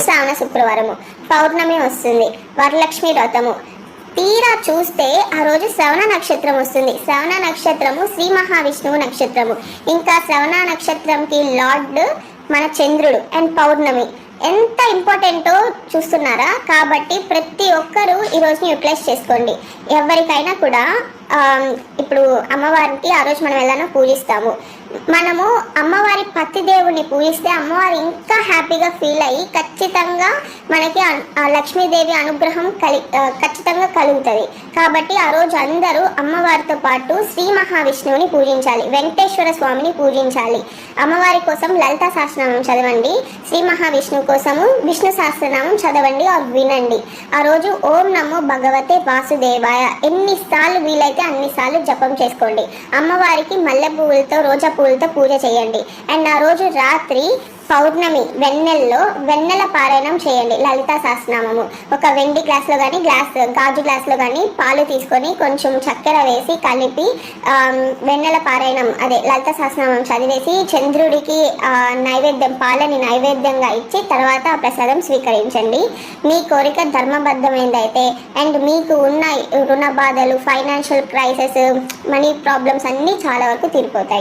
శ్రావణ శుక్రవారము. పౌర్ణమి వస్తుంది. వరలక్ష్మి వ్రతము. తీరా చూస్తే ఆ రోజు శ్రవణ నక్షత్రం వస్తుంది. శ్రవణ నక్షత్రము శ్రీ మహావిష్ణువు నక్షత్రము. ఇంకా శ్రవణ నక్షత్రంకి లార్డ్ మన చంద్రుడు అండ్ పౌర్ణమి. ఎంత ఇంపార్టెంటో చూస్తున్నారా? కాబట్టి ప్రతి ఒక్కరూ ఈ రోజుని యూటిలైజ్ చేసుకోండి. ఎవరికైనా కూడా ఇప్పుడు అమ్మవారికి ఆ రోజు మనం ఎలా పూజిస్తాము. మనము అమ్మవారి పతి దేవుని పూజిస్తే అమ్మవారు ఇంకా హ్యాపీగా ఫీల్ అయ్యి ఖచ్చితంగా మనకి లక్ష్మీదేవి అనుగ్రహం కలి ఖచ్చితంగా కలుగుతుంది. కాబట్టి ఆ రోజు అందరూ అమ్మవారితో పాటు శ్రీ మహావిష్ణువుని పూజించాలి వెంకటేశ్వర స్వామిని పూజించాలి. అమ్మవారి కోసం లలిత సహస్రనామం చదవండి శ్రీ మహావిష్ణువు కోసము విష్ణు సహస్రనామం చదవండి వినండి. ఆ రోజు ఓం నమో భగవతే వాసుదేవాయ. ఎన్నిసార్లు వీలైతే అన్నిసార్లు జపం చేసుకోండి. అమ్మవారికి మల్లె పువ్వులతో రోజా పువ్వులతో పూజ చేయండి. అండ్ ఆ రోజు రాత్రి పౌర్ణమి వెన్నెల్లో వెన్నెల పారాయణం చేయండి లలిత సహస్రనామము. ఒక వెండి గ్లాస్లో కానీ గ్లాస్ గాజు గ్లాస్లో కానీ పాలు తీసుకొని కొంచెం చక్కెర వేసి కలిపి వెన్నెల పారాయణం అదే లలిత సహస్రనామం చదివేసి చంద్రుడికి నైవేద్యం పాలని నైవేద్యంగా ఇచ్చి తర్వాత ఆ ప్రసాదం స్వీకరించండి. మీ కోరిక ధర్మబద్ధమైందైతే అండ్ మీకు ఉన్న రుణ బాధలు ఫైనాన్షియల్ క్రైసిస్ మనీ ప్రాబ్లమ్స్ అన్నీ చాలా వరకు తీరిపోతాయి.